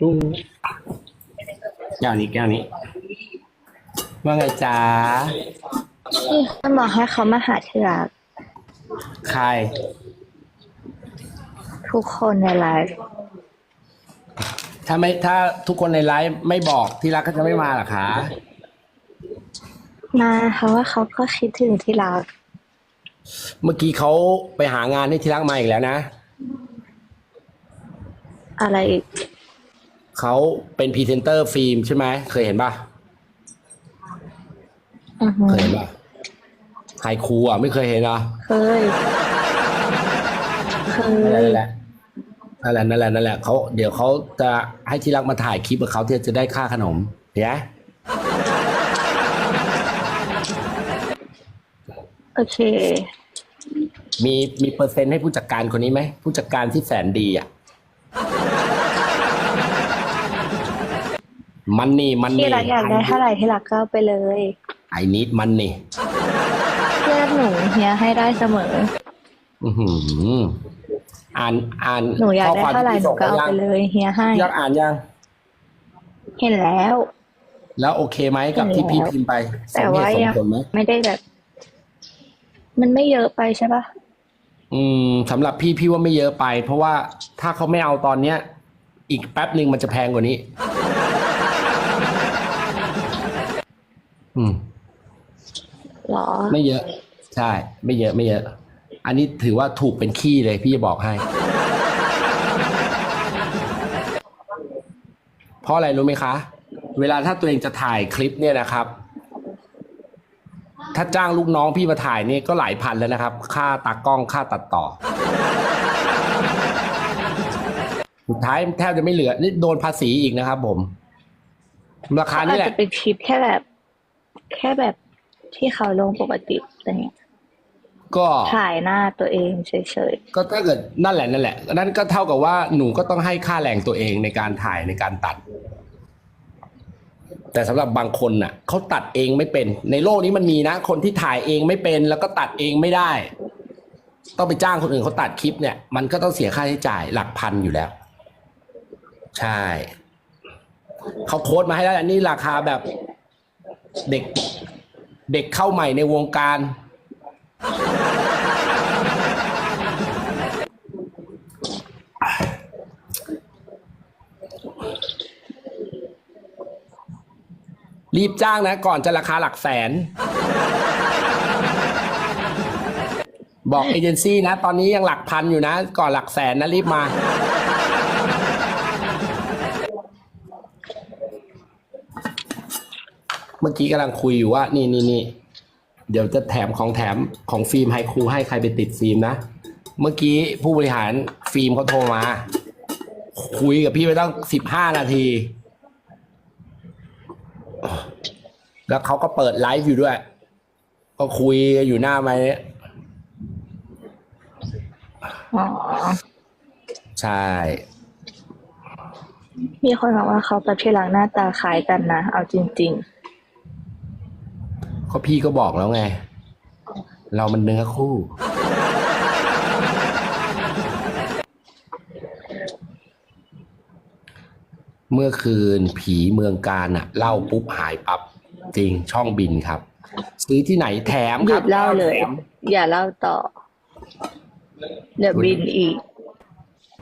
ดูแก้วนี้แก้วนี้ ว่าไงจ๊ะที่มันบอกให้เขามาหาที่รักใคร ทุกคนในไลฟ์ถ้าไม่ถ้าทุกคนในไลฟ์ไม่บอกที่รักก็จะไม่มาเหรอคะมาเพราะว่าเขาก็คิดถึงที่รัก เมื่อกี้เขาไปหางานให้ที่รักมาอีกแล้วนะ อะไรอีก เขาเป็นพรีเซนเตอร์ฟิล์มใช่ไหมเคยเห็นป่ะอือหือเคยเห็นป่ะไฮคูอะ ไม่เคยเห็นเหรอเคยเคนั่ยนแหละนั่นแหละนั่นแหละนั่นแหละเขาเดี๋ยวเขาจะให้ที่รักมาถ่ายคลิปกับเขาที่จะได้ค่าขนมเห็นไหมโอเค มีมีเปอร์เซ็นต์ให้ผู้จัดการคนนี้ไหมผู้จัดการที่แสนดีอะ มันนี่มันที่นี่รักอยากได้เท่าไหร่ที่รักก็เอาไปเลยไอ้นิดมันนี่เพื่อนหนูเฮียให้ได้เสมอ อือหืออ่านอ่านหนูอยากได้ข้ควมเท่าไหร่หนูก็เอาที่ไปส่งเลยเฮียให้ยังยังอ่านยัง เห็นแล้ว แล้วโอเคไหมกับที่พี่พิมพ์ไปสแต่มเหว่าตุสมยังผลไหมไม่ได้แบบ มันไม่เยอะไปใช่ปะอืมสำหรับพี่พี่ว่าไม่เยอะไป เพราะว่าถ้าเขาไม่เอาตอนเนี้ย อีกแป๊บหนึ่งมันจะแพงกว่านี้ อืมหรอ ไม่เยอะ ใช่ ไม่เยอะไม่เยอะ อันนี้ถือว่าถูกเป็นขี้เลยพี่จะบอกให้ เพราะอะไรรู้ไหมคะ เวลาถ้าตัวเองจะถ่ายคลิปเนี่ยนะครับ ถ้าจ้างลูกน้องพี่มาถ่ายนี่ก็หลายพันแล้วนะครับ ค่าตากล้องค่าตัดต่อสุดท้ายแทบจะไม่เหลือนี่โดนภาษีอีกนะครับผม ราคาอานี่จแหละจะเป็นคลิปแค่แบบ แค่แบบที่เขาลงปกติอะไรเงี้ยก็ถ่ายหน้าตัวเองเฉยก็ถ้าเกิดนั่นแหละนั่นแหละนั่นก็เท่ากับว่าหนูก็ต้องให้ค่าแรงตัวเองในการถ่ายในการตัด แต่สำหรับบางคนน่ะเขาตัดเองไม่เป็น ในโลกนี้มันมีนะ คนที่ถ่ายเองไม่เป็น แล้วก็ตัดเองไม่ได้ ต้องไปจ้างคนอื่นเขาตัดคลิปเนี่ย มันก็ต้องเสียค่าใช้จ่ายหลักพันอยู่แล้ว ใช่เขาโค้ดมาให้แล้วอันนี้ราคาแบบ เด็ก เด็กเข้าใหม่ในวงการ รีบจ้างนะ ก่อนจะราคาหลักแสน บอกเอเจนซี่นะ ตอนนี้ยังหลักพันอยู่นะ ก่อนหลักแสนนะรีบมา เมื่อ กี้กำลังคุยอยู่ว่า นี่นี่นี่เดี๋ยวจะแถมของแถมของฟิล์มไฮคูให้ใครไปติดฟิล์มนะ เมื่อกี้ผู้บริหารฟิล์มเขาโทรมา คุยกับพี่ไปตั้งสิบห้านาที แล้วเขาก็เปิดไลฟ์อยู่ด้วย ก็คุยอยู่หน้าไม้เนี่ยๆอ๋อใช่ มีคนบอกว่าเขากับที่รักหน้าตาคล้ายกันนะ เอาจริง ก็พี่ก็บอกแล้วไง เรามันเนื้อคู่ เมื่อคืนผีเมืองการอะเล่าปุ๊บหายปับ๊บจริงช่องบินครับ ซื้อที่ไหนแถมๆหคยุรับดเล่าเลย แถมอย่าเล่าต่อเดี๋ยวบินอีก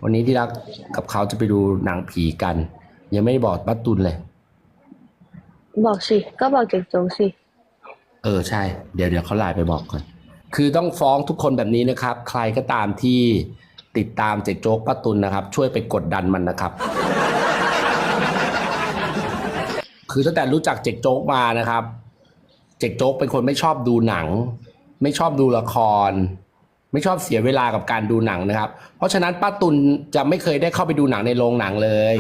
วันนี้ที่รักกับเขาจะไปดูหนังผีกัน ยังไม่ได้บอกป้าตุลเลย บอกสิ ก็บอกเจ๊กโจ๊กสิ เออใช่ เดี๋ยวเดี๋ยวเขาไลน์ไปบอกก่อน คือต้องฟ้องทุกคนแบบนี้นะครับ ใครก็ตามที่ติดตามเจ๊โจ๊กป้าตุลนะครับ ช่วยไปกดดันมันนะครับ คือตั้งแต่รู้จักเจ๊โจ๊กมานะครับ เจ๊โจ๊กเป็นคนไม่ชอบดูหนัง ไม่ชอบดูละคร ไม่ชอบเสียเวลากับการดูหนังนะครับ เพราะฉะนั้นป้าตุลจะไม่เคยได้เข้าไปดูหนังในโรงหนังเลย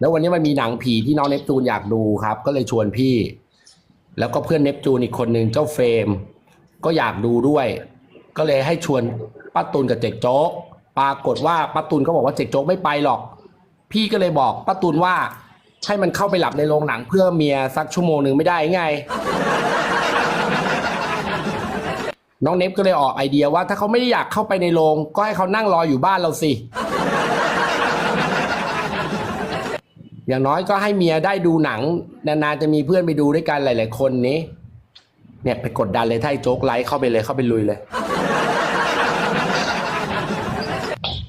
แล้ววันนี้มันมีหนังผีที่น้องเนปจูนอยากดูครับ ก็เลยชวนพี่ แล้วก็เพื่อนเนปจูนอีกคนหนึ่งเจ้าเฟรม ก็อยากดูด้วย ก็เลยให้ชวนป้าตุลกับเจกโจ๊กปรากฏว่าป้าตุลก็บอกว่าเจกโจ๊กไม่ไปหรอก พี่ก็เลยบอกป้าตุลว่าให้มันเข้าไปหลับในโรงหนังเพื่อเมียสักชั่วโมงหนึ่งไม่ได้ไง น้องเนฟก็เลยออกไอเดียว่า ถ้าเขาไม่ได้อยากเข้าไปในโรงก็ให้เขานั่งรออยู่บ้านเราสิ อย่างน้อยก็ให้เมียได้ดูหนัง นานๆจะมีเพื่อนไปดูด้วยกันหลาย ๆ คนนี้ เนี่ยไปกดดันเลยถ้าไอ้โจ๊กไลค์เข้าไปเลยเข้าไปลุยเลย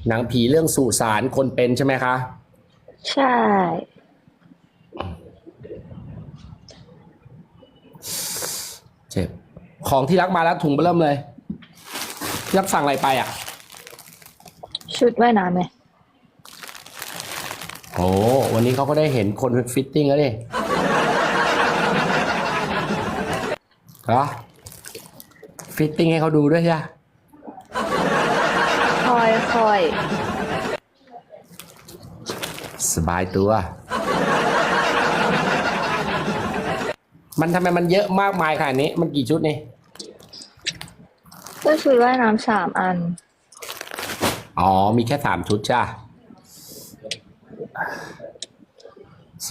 หนังผีเรื่องสุสานคนเป็นใช่ไหมคะ ใช่ เจ็บ ของที่รักมาแล้วถุงเร์เริ่มเลย รักสั่งอะไรไปอะ ชุดว่ายน้ำไหม อ้วันนี้เขาก็ได้เห็นคนฟิตติ้งแล้วดิเหรอฟิตติ้งให้เขาดูด้วยใช่ปะคอยคอยสบายตัว มันทำไมมันเยอะมากมายขนาดนี้ มันกี่ชุดนี่ก็ชุดว่ายน้ำสามอัน อ๋อ มีแค่สามชุดจ้า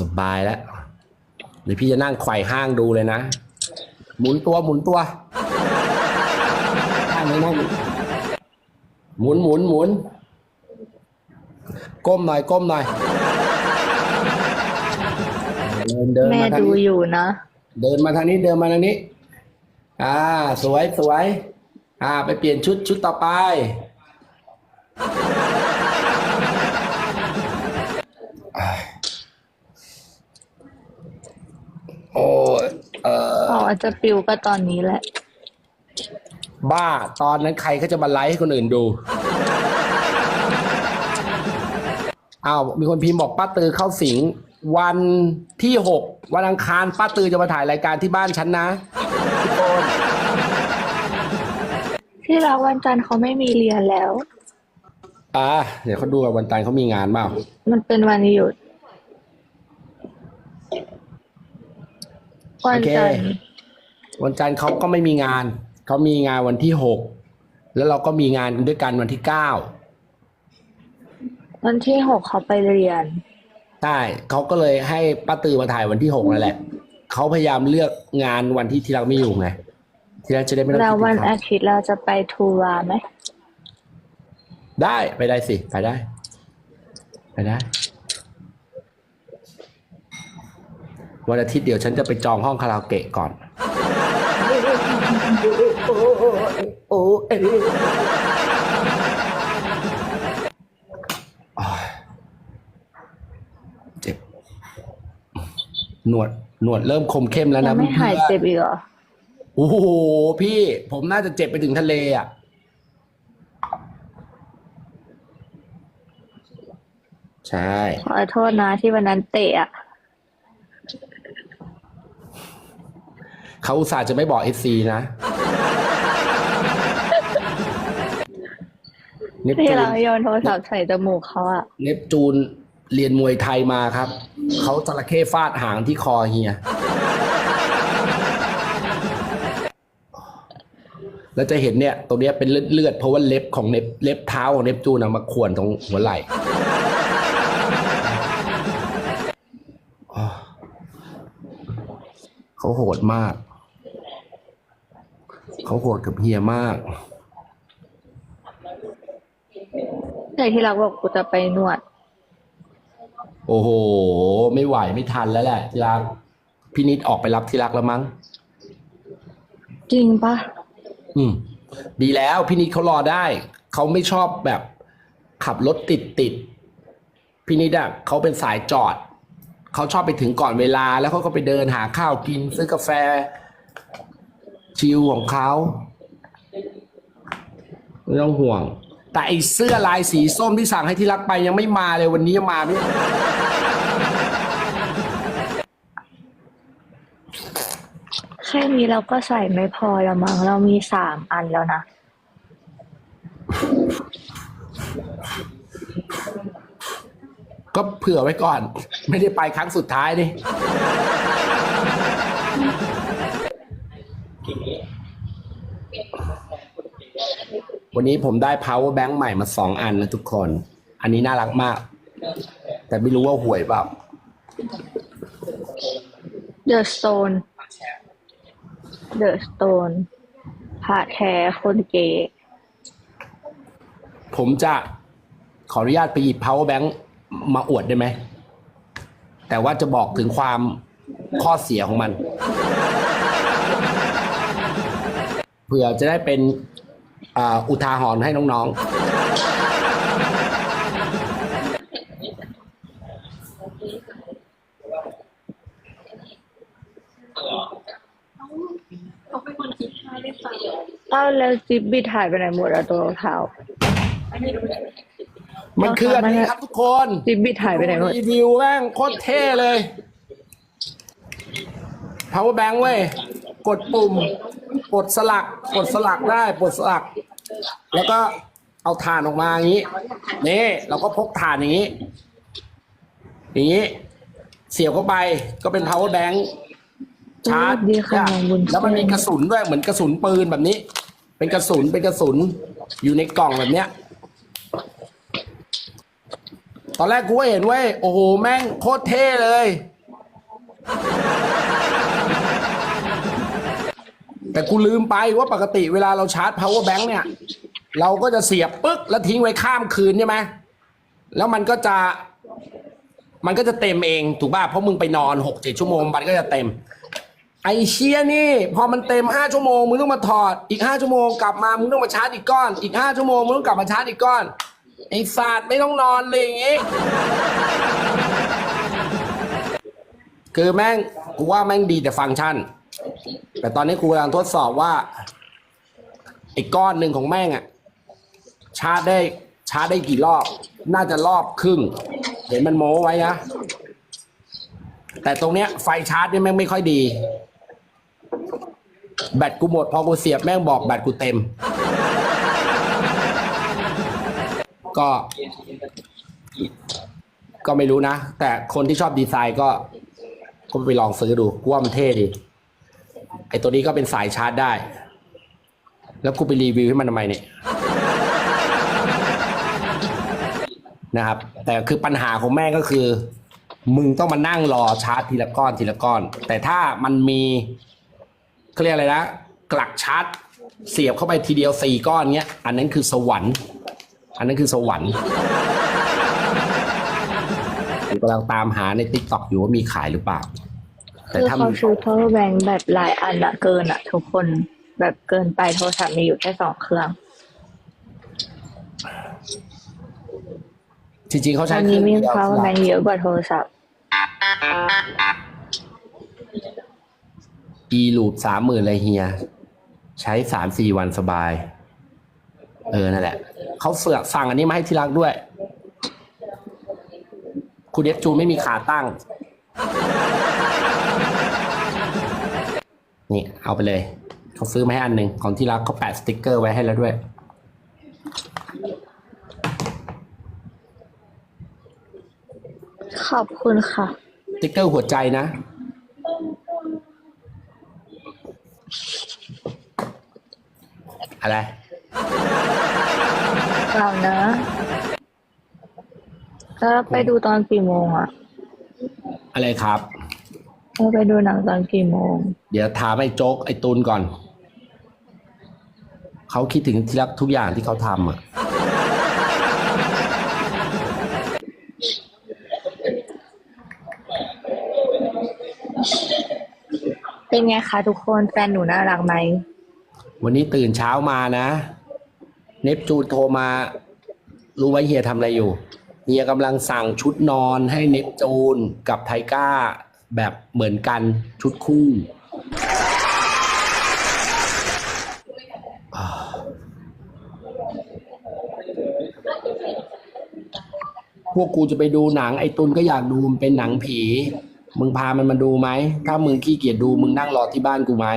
สบายแล้วเดี๋ยวพี่จะนั่งไขว่ห้างดูเลยนะ หมุนตัวหมุนตัวนั่งเลยนั่งหมุนหมุนหมุน ก้มหน่อยก้มหน่อยเดินเดินแม่มาทางดูนี้อยู่นะ เดินมาทางนี้เดินมาทางนี้ อ่า สวยสวย อ่า ไปเปลี่ยนชุดชุดต่อไป โอ้ยเอออ๋ออาจจะปิวก็ตอนนี้แหละ บ้า ตอนนั้นใครเขาจะมาไลฟ์ให้คนอื่นดู อ้าว มีคนพิมพ์บอกป้าตือเข้าสิง วันที่หกวันอังคารป้าตือจะมาถ่ายรายการที่บ้านฉันนะทุกคนที่รักวันจันทร์เขาไม่มีเรียนแล้ว อ่า เดี๋ยวเขาดูว่าวันจันทร์เขามีงานเปล่า มันเป็นวันหยุด วันจันทร์วันจันทร์เขาก็ไม่มีงาน เขามีงานวันที่หกแล้วเราก็มีงานด้วยกันวันที่เก้าวันที่หกเขาไปเรียนใช่เขาก็เลยให้ป้าตือมาถ่ายวันที่หกนั่นแหละเขาพยายามเลือกงานวันที่ที่เราไม่อยู่ไงที่เราจะได้ไม่ต้องแล้วคิดวันถึงอาเขาทิตย์เราจะไปทัวร์ไหมได้ไปได้สิ ไปได้ ไปได้ วันอาทิตย์เดี๋ยวฉันจะไปจองห้องคาราโอเกะก่อน โอ้เอเจ็บ หนวด หนวดเริ่มคมเข้มแล้วยันะงไม่หายพี่เจ็บอีกเหรอ โอ้โห พี่ ผมน่าจะเจ็บไปถึงทะเลอะ ใช่ ขอโทษนะที่วันนั้นเตะอะ เขาอุตส่าห์จะไม่บอกเอฟซีนะเนปที่จูนเราโยนโทรศัพท์ใส่จมูกเขาอะเนปจูนเรียนมวยไทยมาครับ เขาจระเข้ฟาดหางที่คอเฮีย แล้วจะเห็นเนี่ยตรงเนี้ยเป็นเลือดเลือดๆเพราะว่าเล็บของเน็บเล็บเท้าของเนปจูนเอามาข่วนตรงหัวไหล่อ๋อเขาโหดมาก เขาโหดกับเฮียมากแต่ที่รักบอกกูจะไปนวด โอ้โห ไม่ไหวไม่ทันแล้วแหละที่รักพี่นิดออกไปรับที่รักแล้วมั้ง จริงปะอืม ดีแล้วพี่นิดเขารอได้ เขาไม่ชอบแบบ ขับรถติดติดๆพี่นิดอะเขาเป็นสายจอด เขาชอบไปถึงก่อนเวลา แล้วเขาก็ไปเดินหาข้าวกิน ซื้อกาแฟ ชิลของเขาไม่ต้องห่วง แต่ไอเสื้อลายสีส้มที่สั่งให้ที่รักไปยังไม่มาเลยวันนี้ยังมาไม่แค่นี้เราก็ใส่ไม่พอละมั้งเรามีสามอันแล้วนะก็เผื่อไว้ก่อน ไม่ได้ไปครั้งสุดท้ายดิ วันนี้ผมได้ power bank ใหม่มาสองอันนะทุกคน อันนี้น่ารักมาก แต่ไม่รู้ว่าห่วยเปล่า The Stone The Stone พระแท้คนเกย์ผมจะขออนุญาตไปหยิบ power bank มาอวดได้ไหม แต่ว่าจะบอกถึงความข้อเสียของมัน เผื่อจะได้เป็นอ่าอุทาหรณ์ให้น้องๆเอ้าแล้วจิ๊บบิดหายไปไหนหมดอะตัวรองเท้า มันคืออันนี้ครับทุกคนจิ๊บบิดหายไปไหนหมด รีวิวแม่งโคตรเท่เลย power bank เว้ย กดปุ่ม กดสลัก กดสลักได้กดสลัก แล้วก็เอาถ่านออกมาอย่างนี้นี่เราก็พกถ่านอย่างนี้ อย่างนี้ เสียบเข้าไปก็เป็น power bank ชาร์จดีค่ะน้องบุญแล้วมันมีกระสุนด้วยเหมือนกระสุนปืนแบบนี้ เป็นกระสุนเป็นกระสุนอยู่ในกล่องแบบเนี้ย ตอนแรกกูก็เห็นเว้ยโอ้โหแม่งโคตรเท่เลย แต่กูลืมไปว่าปกติเวลาเราชาร์จ power bank เนี่ย เราก็จะเสียบปึ๊กแล้วทิ้งไว้ข้ามคืนใช่ไหมแล้วมันก็จะมันก็จะเต็มเองถูกป่ะเพราะมึงไปนอนหกเจ็ดชั่วโมงมันก็จะเต็ม ไอเชียนี่ พอมันเต็มห้าชั่วโมงมึงต้องมาถอดอีกห้าชั่วโมงกลับมามึงต้องมาชาร์จอีกก้อน อีกห้าชั่วโมงมึงต้องกลับมาชาร์จอีกก้อน ไอศาสตร์ไม่ต้องนอนเลยอย่างงี้คือแม่งกูว่าแม่งดีแต่ฟังก์ชัน แต่ตอนนี้กูกำลังทดสอบว่าไอ้ก้อนหนึ่งของแม่งอะชาร์จได้ชาร์จได้กี่รอบ น่าจะรอบครึ่ง เห็นมันโม้ไว้นะแต่ตรงเนี้ยไฟชาร์จเนี่ยแม่งไม่ค่อยดี แบตกูหมด พอกูเสียบแม่งบอกแบตกูเต็ม ก็ ก็ไม่รู้นะ แต่คนที่ชอบดีไซน์ก็ ก็ไปลองซื้อดูกูว่ามันเท่ดี ไอตัวนี้ก็เป็นสายชาร์จได้ แล้วกูไปรีวิวให้มันทำไมเนี่ยนะครับ แต่คือปัญหาของแม่ก็คือ มึงต้องมานั่งรอชาร์จทีละก้อนทีละก้อน แต่ถ้ามันมีเขาเรียกอะไรนะกลักชาร์จเสียบเข้าไปทีเดียวสี่ก้อนเงี้ย อันนั้นคือสวรรค์ อันนั้นคือสวรรค์กำลังตามหาในติ๊กต็อกอยู่ว่ามีขายหรือเปล่า แต่คือถ้าเขาซื้อ power bank แบบหลายอันอะเกินอะทุกคนแบบเกินไปโทรศัพท์มีอยู่แค่สองเครื่อง จริงๆเขาตใช้อนเคนี้รื่องมี เดียว power bank เยอะกว่าโทรศัพท์ อีลูปสามหมื่นเลยเฮีย ใช้สามสี่วันสบาย เออ นั่นแหละ เขาเสือกสั่งอันนี้มาให้ที่รักด้วย คุณเอฟจูไม่มีขาตั้ง นี่เอาไปเลยเขาซื้อมาให้อันหนึ่งของที่รักเขาแปะสติกเกอร์ไว้ให้แล้วด้วย ขอบคุณค่ะ สติกเกอร์หัวใจนะอะไรเปล่านะแล้วไปดูตอนกี่โมงอะอะไรครับ เราไปดูหนังตอนกี่โมง เดี๋ยวถามไอ้โจ๊กไอ้ตูนก่อน เขาคิดถึงที่รักทุกอย่างที่เขาทำอะ เป็นไงคะทุกคนแฟนหนูน่ารักไหม วันนี้ตื่นเช้ามานะ เนปจูนโทรมา รู้ไว้เฮียทำอะไรอยู่ เฮียกำลังสั่งชุดนอนให้เนปจูนกับไทก้า แบบเหมือนกันชุดคู่พวกกูจะไปดูหนังไอ้ตุนก็อยากดูมันเป็นหนังผี มึงพามันมาดูไหม ถ้ามึงขี้เกียจดูมึงนั่งรอที่บ้านกูไหม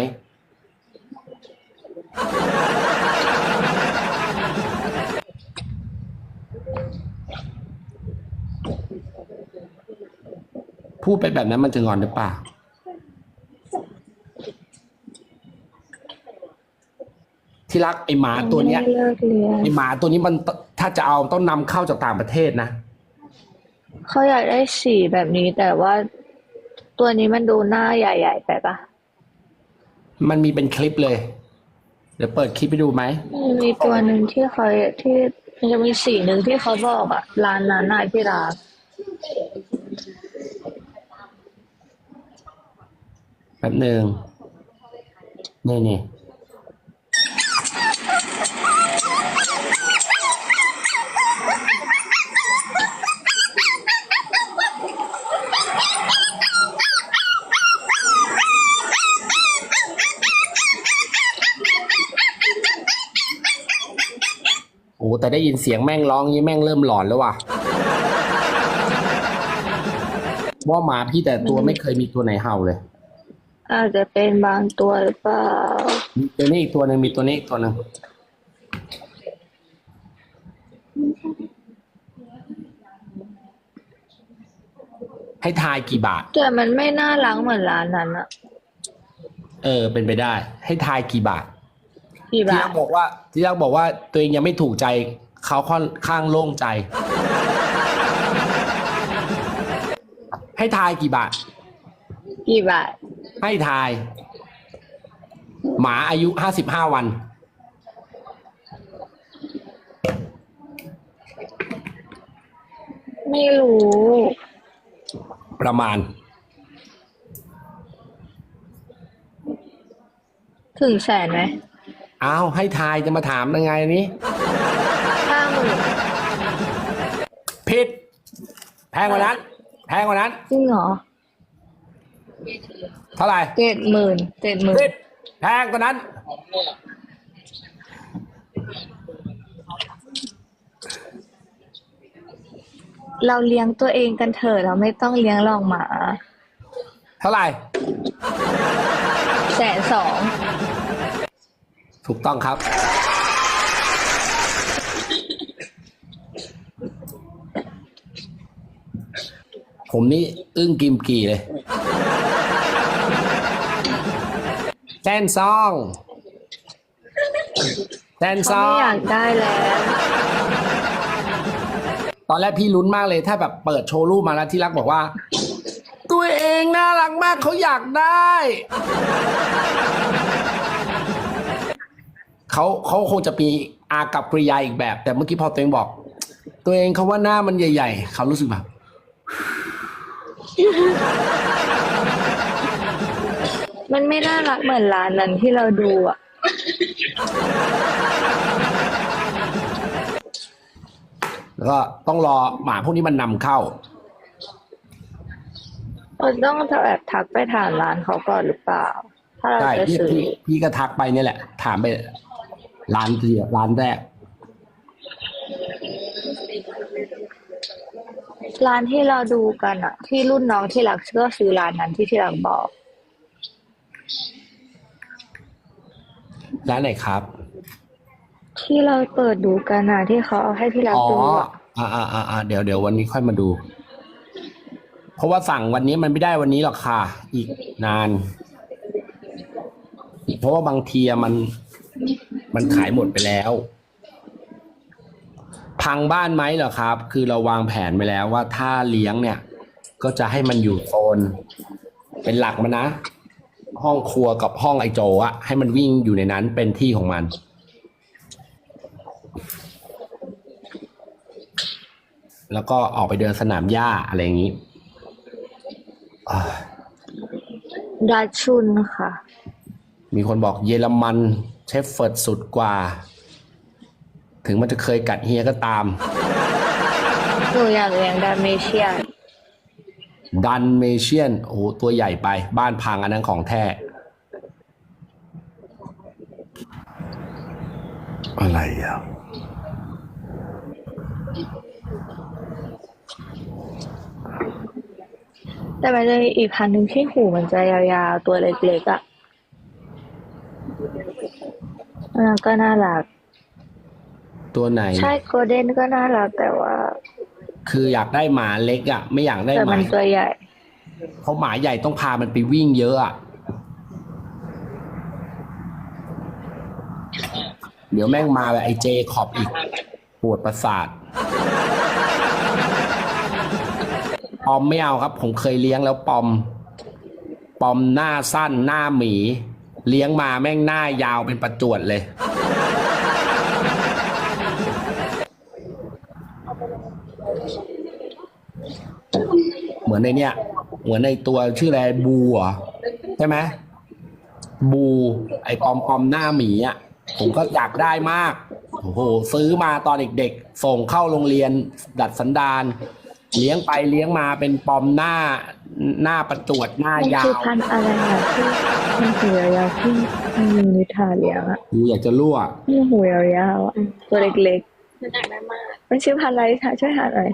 พูดไปแบบนั้นมันจะงอนหรือเปล่า ที่รักไอหมาตัวเนี้ยไม่ได้เลิกเรียนไอหมาตัวนี้มันตถ้าจะเอาต้องนำเข้าจากต่างประเทศนะ เขาอยากได้สีแบบนี้ แต่ว่าตัวนี้มันดูหน้าใหญ่ๆไปปะมันมีเป็นคลิปเลย เดี๋ยวเปิดคลิปไปดูไหม มีตัวหนึ่งที่เขาที่มันจะมีสีหนึ่งที่เขาบอกอะร้านนั้นน่ะที่ร้า ป๊บหนึ่งนี่นี่โอ้แต่ได้ยินเสียงแม่งร้องนี้แม่งเริ่มหลอนแล้วว่ะว่าหมาพี่แต่ตัวไม่เคยมีตัวไหนเห่าเลย อาจจะเป็นบางตัวหรือเปล่ามีตัวนี้อีกตัวหนึ่งมีตัวนี้อีกตัวหนึ่งให้ทายกี่บาท แต่มันไม่น่ารักเหมือนร้านนั้นอะเออ เป็นไปได้ ให้ทายกี่บาทกี่ที่บารัทกบอกว่า ที่รักบอกว่าตัวเองยังไม่ถูกใจ เขาค่อนข้างโล่งใจ ให้ทายกี่บาท กี่บาท ให้ทาย หมาอายุห้าสิบห้าวัน ไม่รู้ ประมาณ ถึงแสนไหมอ้าว ให้ทายจะมาถามยังไงนี้ห้าหมื่นผิด แพงกว่านั้น แพงกว่านั้น จริงเหรอ เท่าไหร่เจ็ดหมื่นเจ็ดหมื่นผิดแพงกว่านั้น เราเลี้ยงตัวเองกันเถอะเราไม่ต้องเลี้ยงหรอกหมาเท่าไหร่แสนสองถูกต้องครับ ผมนี่อึ้งกิมกี่เลย แซนซองแซนซเขาอไม่ง อยากได้แล้ว ตอนแรกพี่ลุ้นมากเลยถ้าแบบเปิดโชว์รูปมาแล้วที่รักบอกว่า ตัวเองน่ารักมากเขาอยากได้ เขาเขาคงจะมีอากับกริยาอีกแบบ แต่เมื่อกี้พอตัวเองบอก ตัวเองเขาว่าหน้ามันใหญ่ ๆ เขารู้สึกแบบ มันไม่น่ารักเหมือนร้านนั้นที่เราดูอะ แล้วก็ต้องรอหมาพวกนี้มันนำเข้า เราต้องแบบทักไปถามร้านเขาก่อนหรือเปล่า ถ้าเราใช่จะพี่ซื้อพี่พี่ก็ทักไปเนี่ยแหละ ถามไปร้านที่ร้านแรก ร้านที่เราดูกันอะที่รุ่นน้องที่รักก็ซื้อร้านนั้นที่ที่รักบอก ร้านไหนครับ ที่เราเปิดดูกันอะที่เขาเอาให้ที่รักอ๋อดูอะอ่าอ่าอ่าอ่าเดี๋ยวเดี๋ยววันนี้ค่อยมาดู เพราะว่าสั่งวันนี้มันไม่ได้วันนี้หรอกค่ะ อีกนาน เพราะว่าบางทีอะมัน มันขายหมดไปแล้ว พังบ้านไหมเหรอครับ คือเราวางแผนไปแล้วว่าถ้าเลี้ยงเนี่ย ก็จะให้มันอยู่โซนเป็นหลักมันนะ ห้องครัวกับห้องไอโจอะให้มันวิ่งอยู่ในนั้นเป็นที่ของมัน แล้วก็ออกไปเดินสนามหญ้าอะไรอย่างนี้อ่าดัชชุนค่ะ มีคนบอกเยอรมันเชฟเฟิร์ดสุดกว่า ถึงมันจะเคยกัดเฮียก็ตาม หนูอยากเลี้ยงดาเมเชียน ดันเมเชียนโอ้โหตัวใหญ่ไป บ้านพังอันนั้นของแท้อะไรอะแต่มันจะมีอีกพันหนึ่งที่หูมันจะยาวๆ ตัวเล็กๆอะอันนั้นก็น่ารัก ตัวไหน ใช่โกลเด้นก็น่ารักแต่ว่า คืออยากได้หมาเล็กอะ ไม่อยากได้แต่หมัมานตัวใหญ่ เพราะหมาใหญ่ต้องพามันไปวิ่งเยอะอะเดี๋ยวแม่งมาแบบไอเจขอบอีก ปวดประสาทปอมไม่เอาครับ ผมเคยเลี้ยงแล้วปอม ปอมหน้าสั้นหน้าหมี เลี้ยงมาแม่งหน้ายาวเป็นประจวดเลย เห มือนในเนี้ยเหมือนในตัวชื่ออะไรบูเหรอใช่ไหมบู ไอปอมปอมหน้าหมีอะผมก็อยากได้มากโอ้โหซื้อมาตอนเด็กๆ ส่งเข้าโรงเรียนดัดสันดานเลี้ยงไปเลี้ยงมาเป็นปอมหน้าหน้าประจวดหน้ามันยาคือวพันธุ์อะไรอะที่มันหูยาวๆที่มันมีนิทาเลี้ยงอะกูอยากจะรั่วที่หูยาวๆอะตัวเล็กมันอยากได้มากๆมันชื่อพันธุ์อะไรคะช่วยหาหน่อย